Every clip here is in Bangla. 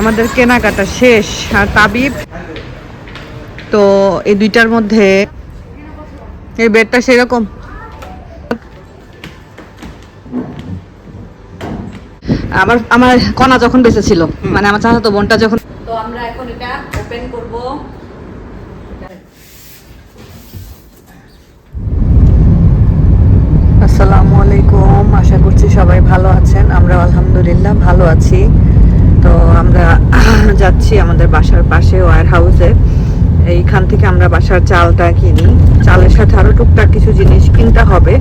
আমাদের কেনাকাটা শেষ আর তাবিব তো এই দুইটার মধ্যে এই বেডটা সেরকম। আমার আমার কণা যখন বেঁচে ছিল মানে আমার চাচাতো বোনটা যখন তো আমরা এখন এটা ওপেন করব। আসসালামু আলাইকুম আশা করছি সবাই ভালো আছেন। আমরা আলহামদুলিল্লাহ ভালো আছি। তো আমরা যাচ্ছি আমাদের বাসার পাশে ওয়ার হাউসে। এইখান থেকে আমরা বাসার চালটা কিনি। চালের সাথে আরও টুকটাক কিছু জিনিস কিনতে হবে।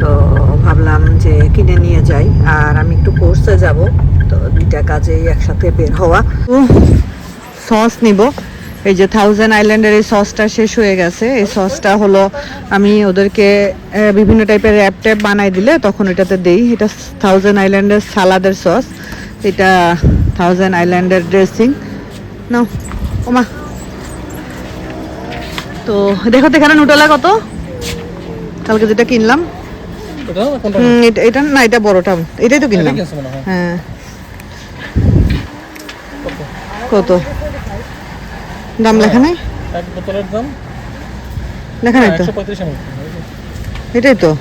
তো ভাবলাম যে কিনে নিয়ে যাই। আর আমি একটু কোর্সে যাব। তো দুইটা কাজেই একসাথে বের হওয়া। সস নিব। এই যে থাউজেন্ড আইল্যান্ডের এই সসটা শেষ হয়ে গেছে। এই সসটা হলো আমি ওদেরকে বিভিন্ন টাইপের র্যাপ ট্যাপ বানাই দিলে তখন এটাতে দেই। এটা থাউজেন্ড আইল্যান্ডের সালাদের সস এটা থাউজেন্ড আইল্যান্ডের ড্রেসিং নাও ওমা। তো দেখো তো এখানে নুটেলা কত? কালকে যেটা কিনলাম। এটা না এটা- বড়টা। এটাই তো কিনলাম। হয়। হ্যাঁ। কত? দাম লেখা নাই? এক বোতলের দাম। লেখা নাই তো? এটাই তো।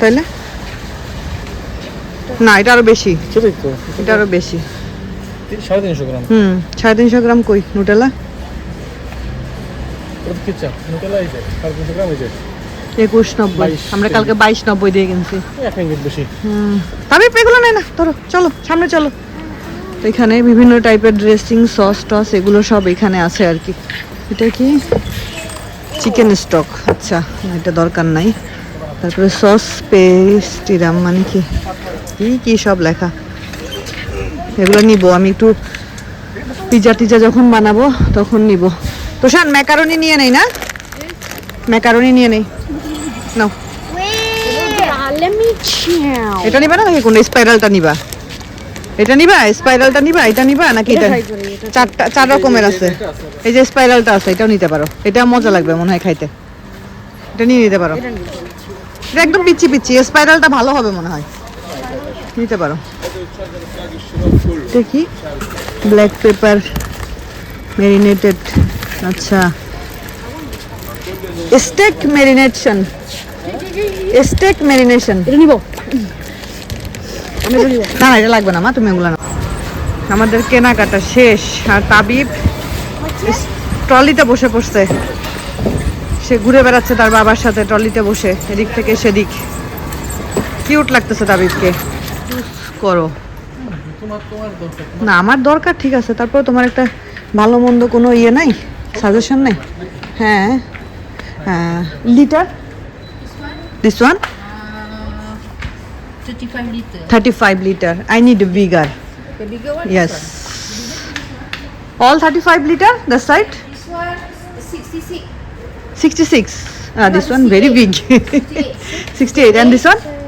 তাইলে? না এটা আরও বেশি। সেটাই তো এটা আরও বেশি। সাড়ে তিনশো গ্রাম। হুম সাড়ে তিনশো গ্রাম কই? নুটেলা একুশ নব্বই। আমরা কালকে বাইশ নব্বই দিয়ে কিনছি। এগুলো নেই না ধরো চলো সামনে চলো। এখানে বিভিন্ন টাইপের ড্রেসিং সস টস এগুলো সব এখানে আছে আর কি। এটা কি? চিকেন স্টক আচ্ছা এটা দরকার নাই। তারপরে সস পেস্টিরাম মানে কি? কি কি সব লেখা? এগুলো নিব, আমি একটু পিজা টিজা যখন বানাবো তখন নিব। তো শান ম্যাকারনি নিয়ে নেই না? ম্যাকারনি নিয়ে নেই। নাও. এটা নিবা নাকি কোন স্পাইরালটা নিবা। এটা নিবা? স্পাইরালটা নিবা? এটা নিবা? নাকি এটা চারটা চার রকমের আছে। এই যে স্পাইরালটা আছে, এটাও নিতে পারো। এটা মজা লাগবে মনে হয় খাইতে। এটা নিয়ে নিতে পারো। এটা একদম পিচ্ছি পিচ্ছি স্পাইরালটা ভালো হবে মনে হয়। নিতে পারো। দেখি ব্ল্যাক পেপার মেরিনেটেড আচ্ছা। স্টেক মেরিনেশন স্টেক মেরিনেশন এটা নিব। না না এটা লাগবে না মা তুমি এগুলো নাও। আমাদের কেনাকাটা শেষ আর তাবিব ট্রলিতে বসে পড়ছে। সে ঘুরে বেড়াচ্ছে তার বাবার সাথে ট্রলিতে বসে এদিক থেকে সেদিক। কিউট লাগতেছে তাবিবকে। করো না আমার দরকার ঠিক আছে তারপর তোমার একটা ভালো মন্দ কোনো ইয়ে নাই সাজেশন নেই হ্যাঁ হ্যাঁ litre this one thirty five litre I need bigger? Yes. All 35 liter, the side? This one is 66. 66. Ah, this one very big. 68. 68.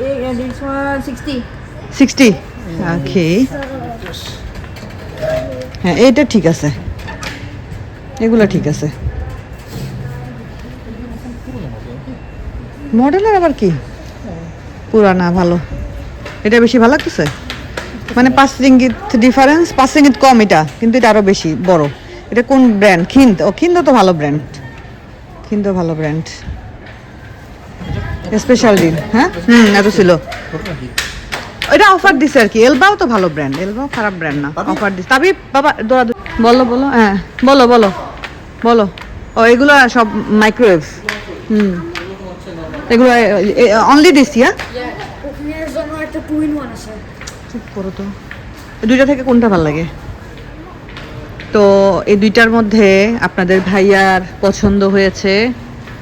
And this one? 68 and this one 60. 60. Okay. হ্যাঁ এইটা ঠিক আছে এগুলো ঠিক আছে মডেলের আবার কি পুরানা, ভালো এটা বেশি ভালো লাগতেছে মানে পাঁচ রিঙ্গিত ডিফারেন্স পাঁচ রিঙ্গিত কম এটা, কিন্তু এটা আরও বেশি বড় এটা কোন ব্র্যান্ড খিন্দ ও খিন্দ তো ভালো ব্র্যান্ড খিন্দ ভালো ব্র্যান্ড স্পেশাল দিন হ্যাঁ? হুম এত ছিল। এটা অফার দিছে আর কি। এলবাও তো ভালো ব্র্যান্ড এলবাও খারাপ ব্র্যান্ড না। অফার দিছে। তবে বাবা দৌড়া বলো বলো হ্যাঁ। বলো বলো। বলো। ও এগুলো সব মাইক্রোওয়েভ হুম। এগুলো অনলি দিস হ্যাঁ? চুপ করো তো। দুইটা থেকে কোনটা ভালো লাগে? তো এই দুইটার মধ্যে আপনাদের ভাইয়ার পছন্দ হয়েছে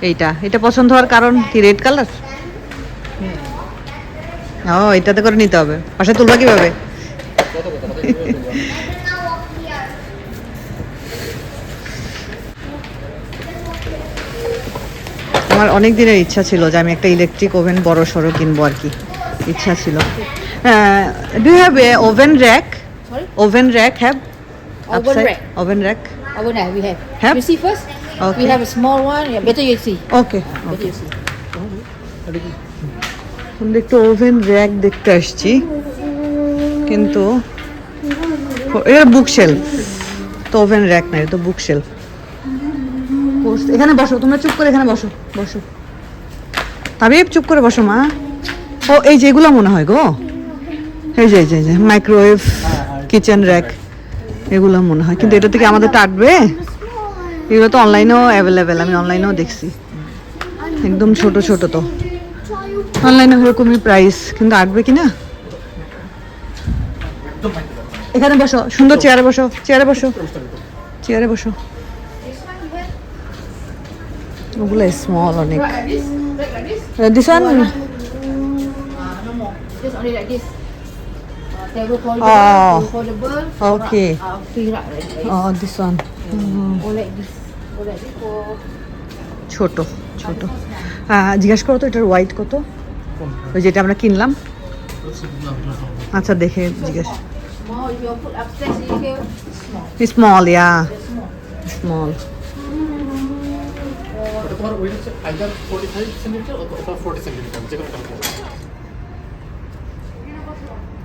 এইটা। এটা পছন্দ হওয়ার কারণ কি রেড কালার ও এটাতে করে নিতে হবে পাশে তুলবা কীভাবে আমার অনেক দিনের ইচ্ছা ছিল যে আমি একটা ইলেকট্রিক ওভেন বড় সড়ো কিনবো আর কি ইচ্ছা ছিল do have a oven rack oven rack have. Oven rack? Okay. We have a small one. Yeah, better you see. Okay Better you see. আমরা একটু ওভেন র্যাক দেখতে আসছি। কিন্তু এটা বুক শেল তো ওভেন র্যাক না এটা তো বুক শেল এখানে বসো তোমরা চুপ করে এখানে বসো বসো। তাবিব চুপ করে বসো মা। ও এই যে এগুলো মনে হয় গো। এই যে, এই যে মাইক্রোওয়েভ কিচেন র্যাক এগুলো মনে হয়। কিন্তু এটা থেকে আমাদের টাটবে এগুলো তো অনলাইনেও অ্যাভেলেবেল আমি অনলাইনেও দেখছি। একদম ছোট ছোট তো। অনলাইনে ওরকমই প্রাইস কিন্তু আগবে কি না এখানে বসো সুন্দর চেয়ারে বসো চেয়ারে বসো চেয়ারে বসো। ওগুলো স্মল অনেক। দিস ওয়ান ছোট ছোট জিজ্ঞাসা করো তো এটার হোয়াইট কত? ওই যেটা আমরা কিনলাম। আচ্ছা দেখে জিজ্ঞেস. স্মল ইয়া স্মল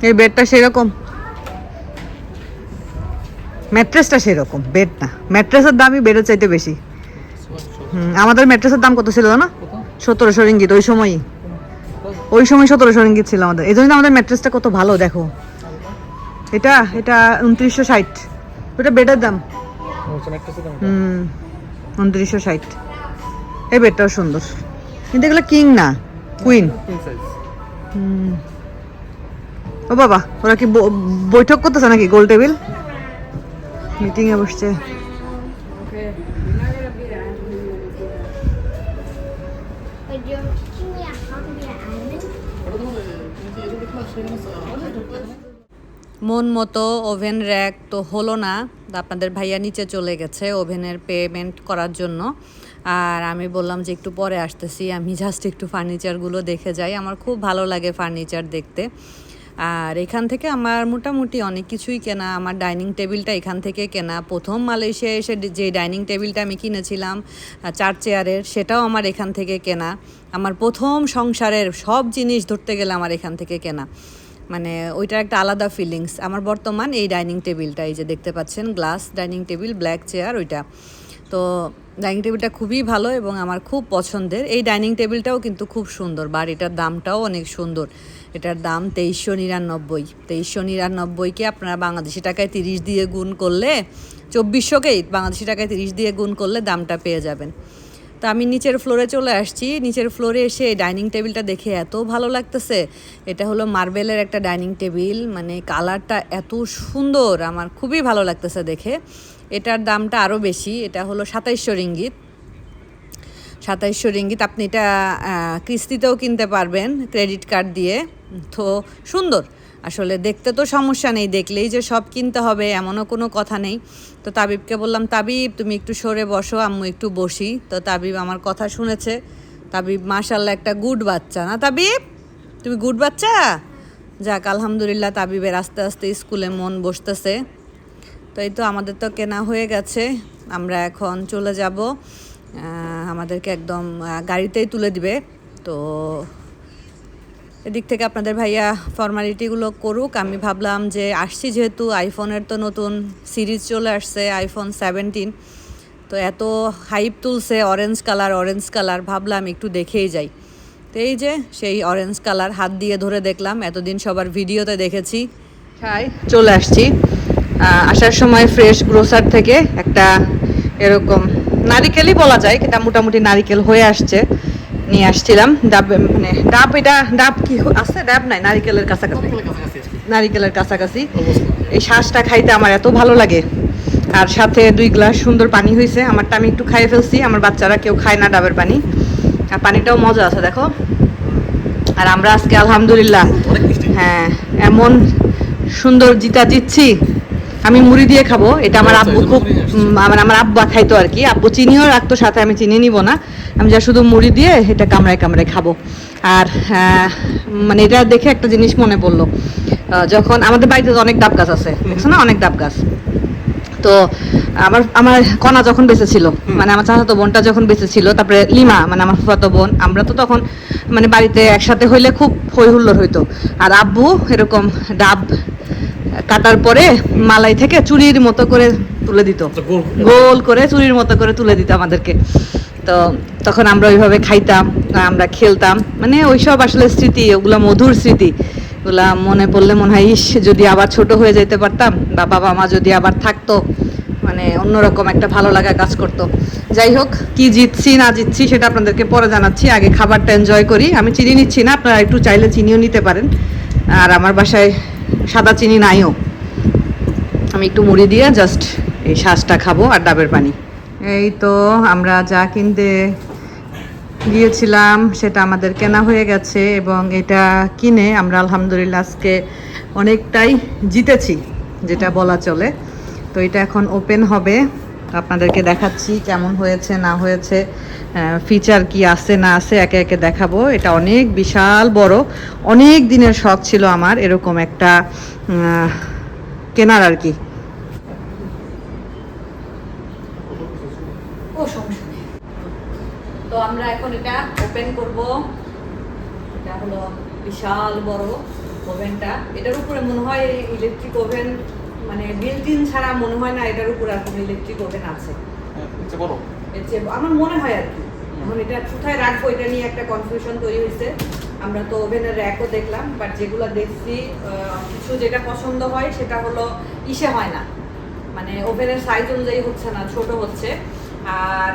এই বেডটা সেরকম। ম্যাট্রেসটা সেরকম বেড না। ম্যাট্রেসের দামই বেডের চাইতে বেশি। হুম, আমাদের ম্যাট্রেসের দাম কত ছিল না সতেরোশো রিঙ্গিত ওই সময়ই। ওই সময় সতেরোশো রিঙ্গিত ছিল আমাদের। এই জন্য আমাদের ম্যাট্রেসটা কত ভালো দেখো। এটা এটা উনত্রিশশো ষাট। ওটা বেডের দাম। দাম হুম উনত্রিশশো ষাট। এই বেডটাও সুন্দর। কিন্তু এগুলো কিং না কুইন। ও বাবা ওরা কি বৈঠক করতেছে নাকি গোল টেবিল? মিটিংয়ে বসছে। মন মতো ওভেন র্যাক তো হলো না। আপনাদের ভাইয়া নিচে চলে গেছে ওভেনের পেমেন্ট করার জন্য। আর আমি বললাম যে একটু পরে আসতেছি, আমি জাস্ট একটু ফার্নিচারগুলো দেখে যাই। আমার খুব ভালো লাগে ফার্নিচার দেখতে। আর এখান থেকে আমার মোটামুটি অনেক কিছুই কেনা। আমার ডাইনিং টেবিলটা এখান থেকে কেনা। প্রথম মালয়েশিয়া এসে যে ডাইনিং টেবিলটা আমি কিনেছিলাম চার চেয়ারের, সেটাও আমার এখান থেকে কেনা। আমার প্রথম সংসারের সব জিনিস ধরতে গেলে আমার এখান থেকে কেনা। মানে ওইটার একটা আলাদা ফিলিংস আমার বর্তমান এই ডাইনিং টেবিলটা, এই যে দেখতে পাচ্ছেন glass dining table black chair ওইটা। তো ডাইনিং টেবিলটা খুবই ভালো এবং আমার খুব পছন্দের। এই ডাইনিং টেবিলটাও কিন্তু খুব সুন্দর বাড়িটার দামটাও অনেক সুন্দর। এটার দাম তেইশশো নিরানব্বই। তেইশশো নিরানব্বইকে আপনারা বাংলাদেশি টাকায় তিরিশ দিয়ে গুণ করলে চব্বিশশোকেই বাংলাদেশি টাকায় তিরিশ দিয়ে গুণ করলে দামটা পেয়ে যাবেন। তো আমি নিচের ফ্লোরে চলে আসছি। নিচের ফ্লোরে এসে ডাইনিং টেবিলটা দেখে এত ভালো লাগতেছে। এটা হলো মার্বেলের একটা ডাইনিং টেবিল মানে কালারটা এত সুন্দর, আমার খুবই ভালো লাগতেছে দেখে। এটার দামটা আরও বেশি, এটা হলো সাতাইশশো রিঙ্গিত। সাতাইশশো রিঙ্গিত, আপনি এটা কিস্তিতেও কিনতে পারবেন ক্রেডিট কার্ড দিয়ে। তো সুন্দর। আসলে দেখতে তো সমস্যা নেই, দেখলেই যে সব কিনতে হবে, এমনও কোনো কথা নেই। তো তাবিবকে বললাম, তাবিব, তুমি একটু সরে বসো, আম্মু একটু বসি। তো তাবিব আমার কথা শুনেছে। তাবিব মাশাল্লাহ একটা গুড বাচ্চা না? তাবিব, তুমি গুড বাচ্চা? যাক, আলহামদুলিল্লাহ, তাবিবের আস্তে আস্তে স্কুলে মন বসতেছে। তো এই তো আমাদের তো কেনা হয়ে গেছে। আমরা এখন চলে যাব। আমাদেরকে একদম গাড়িতেই তুলে দিবে। তো এদিক থেকে আপনাদের ভাইয়া ফর্মালিটিগুলো করুক। আমি ভাবলাম যে আসছি যেহেতু আইফোনের তো নতুন সিরিজ চলে আসছে, আইফোন সেভেন্টিন। তো এত হাইপ তুলছে অরেঞ্জ কালার অরেঞ্জ কালার, ভাবলাম একটু দেখেই যাই। তো এই যে সেই অরেঞ্জ কালার হাত দিয়ে ধরে দেখলাম, এতদিন সবার ভিডিওতে দেখেছি। খাই চলে আসছি। আসার সময় ফ্রেশ গ্রোসার থেকে একটা এরকম নারিকেলই বলা যায়, কিন্তু মোটামুটি নারিকেল হয়ে আসছে। নিয়ে আসছিলাম। ডাব মানে ডাব এটা ডাব কি আছে? ডাব নাই নারিকেলের কাছাকাছি। নারিকেলের কাছাকাছি এই শ্বাসটা খাইতে আমার এত ভালো লাগে। আর সাথে দুই গ্লাস সুন্দর পানি হয়েছে আমারটা আমি একটু খাইয়ে ফেলছি। আমার বাচ্চারা কেউ খায় না ডাবের পানি। আর পানিটাও মজা আছে দেখো। আর আমরা আজকে আলহামদুলিল্লাহ হ্যাঁ এমন সুন্দর জিতা জিতছি। আমি মুড়ি দিয়ে খাব এটা আমার আচ্ছা, আব্বু খুব। উম, আমার আব্বা খাইতো আর কি। আব্বু চিনিও রাখতো সাথে আমি চিনি নিব না। আমি যা শুধু মুড়ি দিয়ে এটা কামড়ায় কামড়ায় খাব। আর মানে এটা দেখে একটা জিনিস মনে পড়ল। যখন আমাদের বাড়িতে তো অনেক ডাব গাছ আছে দেখছ না? অনেক ডাব গাছ। তো তো আমার আমার কণা যখন বেঁচে ছিল মানে আমার চাচাতো বোনটা যখন বেঁচে ছিল তারপরে লিমা মানে আমার ফুফাতো বোন আমরা তো তখন মানে বাড়িতে একসাথে হইলে খুব হই হুল্লোড় হইতো। আর আব্বু এরকম ডাব কাটার পরে মালাই থেকে চুরির মতো করে তুলে দিত। গোল গোল করে চুরির মতো করে তুলে দিত আমাদেরকে। তো তখন আমরা ওইভাবে খাইতাম আমরা খেলতাম। মানে ওইসব আসলে স্মৃতি ওগুলো মধুর স্মৃতি। ওগুলা মনে পড়লে মনে হয় ইস যদি আবার ছোট হয়ে যেতে পারতাম বা বাবা মা যদি আবার থাকতো। মানে অন্যরকম একটা ভালো লাগা কাজ করতো। যাই হোক কি জিতছি না জিতছি সেটা আপনাদেরকে পরে জানাচ্ছি। আগে খাবারটা এনজয় করি। আমি চিনি নিচ্ছি না আপনারা একটু চাইলে চিনিও নিতে পারেন। আর আমার বাসায় সাদা চিনি নাইও। আমি একটু মুড়ি দিয়ে জাস্ট এই শাঁসটা খাব আর ডাবের পানি। এই তো আমরা যা কিনতে গিয়েছিলাম, সেটা আমাদের কেনা হয়ে গেছে এবং এটা কিনে আমরা আলহামদুলিল্লাহ আজকে অনেকটাই জিতেছি, যেটা বলা চলে। তো এটা এখন ওপেন হবে। আপনাদেরকে দেখাচ্ছি কেমন হয়েছে, না হয়েছে ফিচার কি আছে, না আছে, একে একে দেখাবো। এটা অনেক বিশাল বড়, অনেক দিনের শখ ছিল আমার এরকম একটা কেনার আর কি। তো আমরা এখন এটা ওপেন করব। এটা হলো বিশাল বড় ওভেনটা এটার উপরে মনে হয় ইলেকট্রিক ওভেন মানে বিল্ট ছাড়া মনে হয় না এটার উপরে আর কোনো ইলেকট্রিক ওভেন আছে। বড় আমার মনে হয় আর কি। এখন এটা কোথায় রাখব এটা নিয়ে একটা কনফিউশন তৈরি হয়েছে। আমরা তো ওভেনের র্যাকও দেখলাম বাট যেগুলো দেখছি কিছু যেটা পছন্দ হয় সেটা হলো ইসে হয় না। মানে ওভেনের সাইজ অনুযায়ী হচ্ছে না ছোট হচ্ছে। আর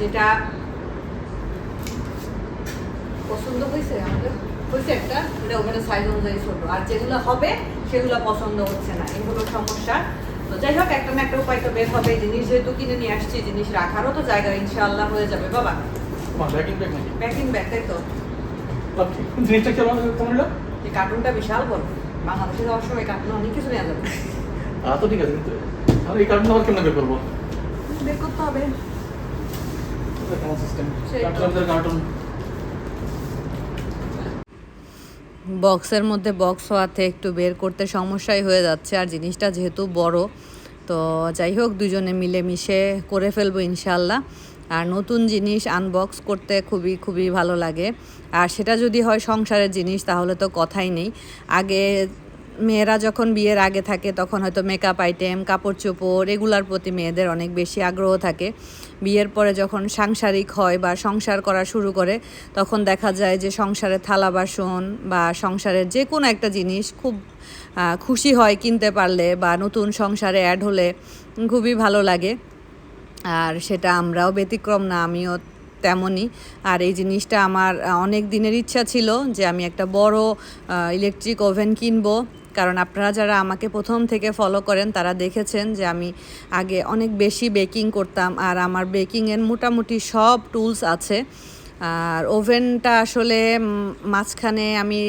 যেটা পছন্দ হয়েছে আমাদের? হয়েছে একটা এটা ওভেনের সাইজ অনুযায়ী ছোট। আর যেগুলো হবে সেগুলো পছন্দ হচ্ছে না এই হলো সমস্যা। তো যাই হোক একটা না একটা উপায় তো বের হবে জিনিস যেহেতু কিনে নিয়ে আসছি জিনিস রাখারও তো জায়গা ইনশাআল্লাহ হয়ে যাবে। বাবা। প্যাকিং ব্যাগ তাই তো। জিনিসটা কেমন এই কার্টুনটা বিশাল বড়। বাংলাদেশে যাওয়ার সময় কার্টুন অনেক কিছু নেওয়া যাবে। তো ঠিক আছে কিন্তু আর এই কার্টুন আবার কেমন বের করব? বের করতে হবে। কেমন সিস্টেম কার্টুন কার্টুন বক্সের মধ্যে বক্স হওয়াতে একটু বের করতে সমস্যাই হয়ে যাচ্ছে, আর জিনিসটা যেহেতু বড়, তো যাই হোক দুজনে মিলেমিশে করে ফেলব ইনশাল্লাহ আর নতুন জিনিস আনবক্স করতে খুবই খুবই ভালো লাগে। আর সেটা যদি হয় সংসারের জিনিস, তাহলে তো কথাই নেই। আগে মেয়েরা যখন বিয়ের আগে থাকে, তখন হয়তো মেকআপ আইটেম কাপড় চোপড় এগুলার প্রতি মেয়েদের অনেক বেশি আগ্রহ থাকে। বিয়ের পরে যখন সাংসারিক হয় বা সংসার করা শুরু করে, তখন দেখা যায় যে সংসারের থালা বাসন বা সংসারের যে কোনো একটা জিনিস খুব খুশি হয় কিনতে পারলে বা নতুন সংসারে অ্যাড হলে খুবই ভালো লাগে। আর সেটা আমরাও ব্যতিক্রম না, আমিও তেমনই। আর এই জিনিসটা আমার অনেক দিনের ইচ্ছা ছিল যে আমি একটা বড় ইলেকট্রিক ওভেন কিনবো। কারণ আপনারা যারা আমাকে প্রথম থেকে ফলো করেন, তারা দেখেছেন যে আমি আগে অনেক বেশি বেকিং করতাম আর আমার বেকিংয়ের মোটামুটি সব টুলস আছে। আর ওভেনটা আসলে মাঝখানে আমি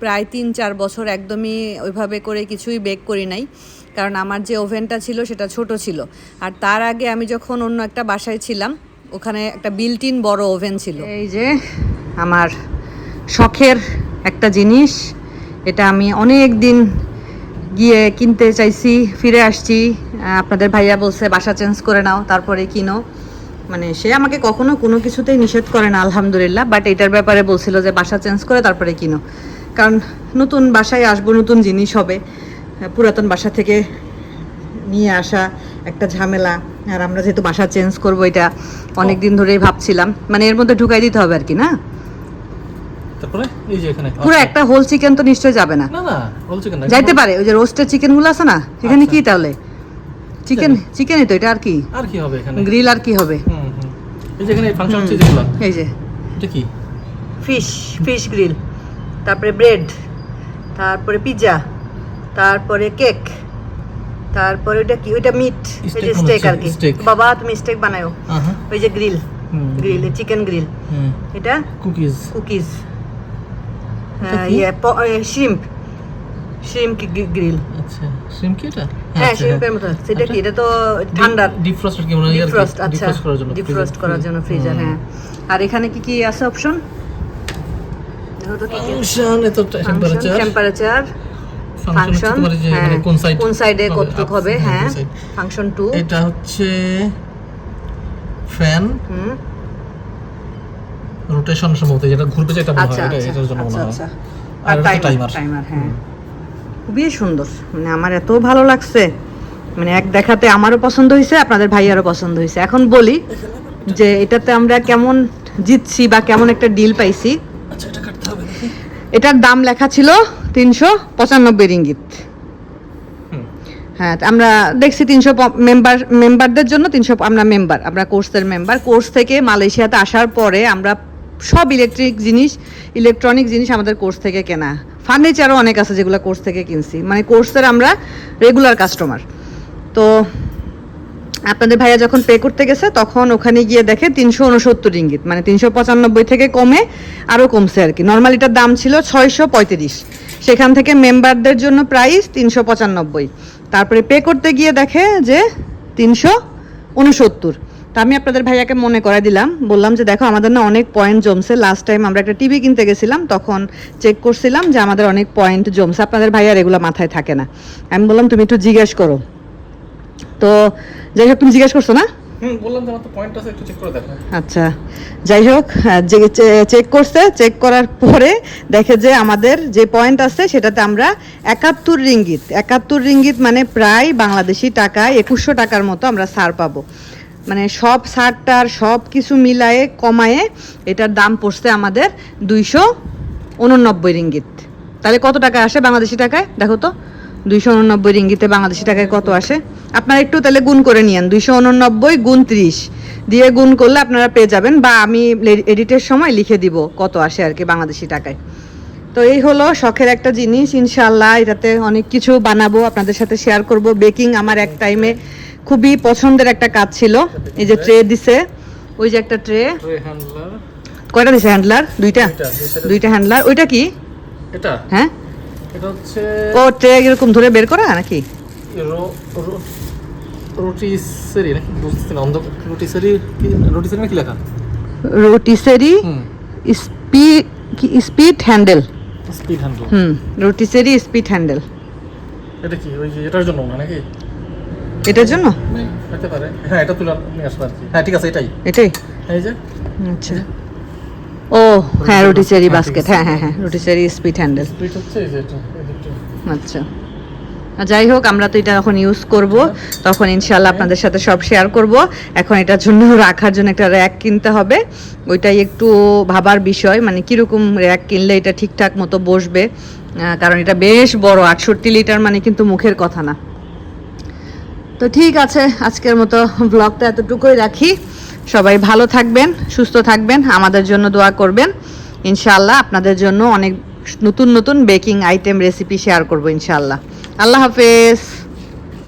প্রায় তিন চার বছর একদমই ওইভাবে করে কিছুই বেক করি নাই। কারণ আমার যে ওভেনটা ছিল, সেটা ছোট ছিল। আর তার আগে আমি যখন অন্য একটা বাসায় ছিলাম, ওখানে একটা বিল্ট ইন বড় ওভেন ছিল। এই যে, আমার শখের একটা জিনিস এটা আমি অনেক দিন গিয়ে কিনতে চাইছি, ফিরে আসছি। আপনাদের ভাইয়া বলছে, বাসা চেঞ্জ করে নাও, তারপরে কিনো। মানে সে আমাকে কখনো কোনো কিছুতেই নিষেধ করে না, আলহামদুলিল্লাহ। বাট এটার ব্যাপারে বলছিল যে, বাসা চেঞ্জ করে, তারপরে কিনো। কারণ নতুন বাসায় আসব, নতুন জিনিস হবে। পুরাতন বাসা থেকে নিয়ে আসা একটা ঝামেলা। আর আমরা যেহেতু বাসা চেঞ্জ করব, এটা অনেক দিন ধরেই ভাবছিলাম। মানে এর মধ্যে ঢুকাই দিতে হবে আর কি, না? তারপরে এই যে এখানে পুরো আচ্ছা। একটা হোল চিকেন তো নিশ্চয়ই যাবে না। না না বলছে কেন যাইতে পারে ওই যে রোস্টের চিকেনগুলো আছে না এখানে আচ্ছা। কি তাহলে? চিকেন চিকেনই তো এটা আর কি? আর কি হবে এখানে? গ্রিল আর কি হবে? হুম হুম। এই যে এখানে ফাংশন হচ্ছে যেগুলো? এই যে। এটা কি? ফিশ ফিশ গ্রিল তারপরে ব্রেড তারপরে পিৎজা তারপরে কেক তারপরে ওইটা কি? ওইটা মিট ওই যে স্টেক আর কি। বাবা তুমি স্টেক আহা। ওই যে গ্রিল গ্রিল চিকেন গ্রিল এটা কুকিজ কুকিজ? ইয়ে শ্রিম্প শ্রিম্প গ্রিল আচ্ছা সিম কি এটা? হ্যাঁ শ্রিম্পের মতো সেটা কি? এটা তো ঠান্ডার। ডিপ কি মনে হয়? ডিফ্রস্ট আচ্ছা। ডিফ্রস্ট করার জন্য ফ্রিজার হ্যাঁ। আর এখানে কি কি আছে অপশন ফাংশন এত টেম্পারেচার টেম্পারেচার ফাংশন মানে কোন সাইড কোন সাইডে কতটুক হবে? হ্যাঁ। ফাংশন টু এটা হচ্ছে ফ্যান হুম রোটেশন সম্ভবত যেটা ঘুরবে যেটা মনে আচ্ছা হয় এটা আচ্ছা এটার জন্য মনে আচ্ছা হয়। আচ্ছা। আর টাইমার টাইমার হ্যাঁ। খুবই সুন্দর। মানে আমার এত ভালো লাগছে। মানে এক দেখাতে আমারও পছন্দ হয়েছে আপনাদের ভাইয়ারও পছন্দ হয়েছে। এখন বলি যে এটাতে আমরা কেমন জিতছি বা কেমন একটা ডিল পাইছি। আচ্ছা এটা কাটতে হবে। দেখি এটার দাম লেখা ছিল তিনশো পঁচানব্বই রিঙ্গিত। হ্যাঁ আমরা দেখছি তিনশো মেম্বার মেম্বারদের জন্য তিনশো আমরা মেম্বার আমরা কোর্সের মেম্বার কোর্স থেকে মালয়েশিয়াতে আসার পরে আমরা সব ইলেকট্রিক জিনিস ইলেকট্রনিক জিনিস আমাদের কোর্স থেকে কেনা। ফার্নিচারও অনেক আছে যেগুলো কোর্স থেকে কিনছি। মানে কোর্সের আমরা রেগুলার কাস্টমার তো আপনাদের ভাইয়া যখন পে করতে গেছে, তখন ওখানে গিয়ে দেখে তিনশো উনসত্তর ইঙ্গিত মানে তিনশো পঁচানব্বই থেকে কমে আরও কমছে আর কি। নর্মাল এটার দাম ছিল ছয়শো পঁয়ত্রিশ। সেখান থেকে মেম্বারদের জন্য প্রাইস তিনশো পঁচানব্বই। তারপরে পে করতে গিয়ে দেখে যে তিনশো উনসত্তর। তা আমি আপনাদের ভাইয়াকে মনে করাই দিলাম। বললাম যে দেখো আমাদের না অনেক পয়েন্ট জমছে। লাস্ট টাইম আমরা একটা টিভি কিনতে গেছিলাম তখন চেক করছিলাম যে আমাদের অনেক পয়েন্ট জমছে। আপনাদের ভাইয়ার এগুলো মাথায় থাকে না। আমি বললাম তুমি একটু জিজ্ঞেস করো। তো যাই হোক তুমি জিজ্ঞেস করছ না? আচ্ছা যাই হোক চেক করছে চেক করার পরে দেখে যে আমাদের যে পয়েন্ট আছে সেটাতে আমরা একাত্তর রিঙ্গিত। একাত্তর রিঙ্গিত মানে প্রায় বাংলাদেশি টাকায় একুশশো টাকার মতো আমরা ছাড় পাবো। মানে সব ছাড়টার সব কিছু মিলায়ে, কমায়ে এটার দাম পড়ছে আমাদের দুইশো উননব্বই রিঙ্গিত। তাহলে কত টাকা আসে বাংলাদেশি টাকায়? দেখো তো, দুইশো উননব্বই রিঙ্গিতে বাংলাদেশি টাকায় কত আসে? আপনারা একটু তাহলে গুণ করে নিয়েন, দুইশো উননব্বই গুণ ত্রিশ। দিয়ে গুণ করলে আপনারা পেয়ে যাবেন, বা আমি এডিটের সময় লিখে দিব কত আসে আর কি বাংলাদেশি টাকায়। তো এই হলো শখের একটা জিনিস ইনশাল্লাহ এটাতে অনেক কিছু বানাবো, আপনাদের সাথে শেয়ার করব। বেকিং আমার এক টাইমে খুবই পছন্দের একটা কাজ ছিল। এই যে ট্রে দিছে। ওই যে একটা ট্রে কয়টা দিছে হ্যান্ডলার দুইটা? দুইটা, হ্যান্ডলার ওইটা কি? এটা? হ্যাঁ। এটা হচ্ছে ও ট্রে এরকম ধরে বের করা নাকি? রোটিসেরি নাকি? না অন্ধ রোটিসেরি কি রোটিসেরি না কি লেখা? Rotisserie স্পি speed handle. Speed handle. Hmm rotisserie speed handle. এটা কি? ওই যে এটার জন্য নাকি? এটার জন্য? হতে পারে। হ্যাঁ এটা তুলে নিয়ে আসব আর হ্যাঁ ঠিক আছে এটাই। এটাই? এই যে। আচ্ছা। ও হ্যাঁ রোটিসেরি হ্যাঁ, বাস্কেট হ্যাঁ হ্যাঁ হ্যাঁ স্পিড হ্যান্ডেল স্পিড হচ্ছে এই যে এটা আচ্ছা। যাই হোক আমরা তো এটা যখন ইউজ করব। তখন ইনশাল্লাহ আপনাদের সাথে সব শেয়ার করব। এখন এটার জন্য রাখার জন্য একটা র্যাক কিনতে হবে। ওইটাই একটু ভাবার বিষয়। মানে কীরকম র্যাক কিনলে এটা ঠিকঠাক মতো বসবে? কারণ এটা বেশ বড় আটষট্টি লিটার মানে কিন্তু মুখের কথা না। তো ঠিক আছে, আজকের মতো ব্লগটা এতটুকুই রাখি। সবাই ভালো থাকবেন, সুস্থ থাকবেন, আমাদের জন্য দোয়া করবেন। ইনশাল্লাহ আপনাদের জন্য অনেক নতুন নতুন বেকিং আইটেম রেসিপি শেয়ার করব ইনশাল্লাহ আল্লাহ হাফেজ।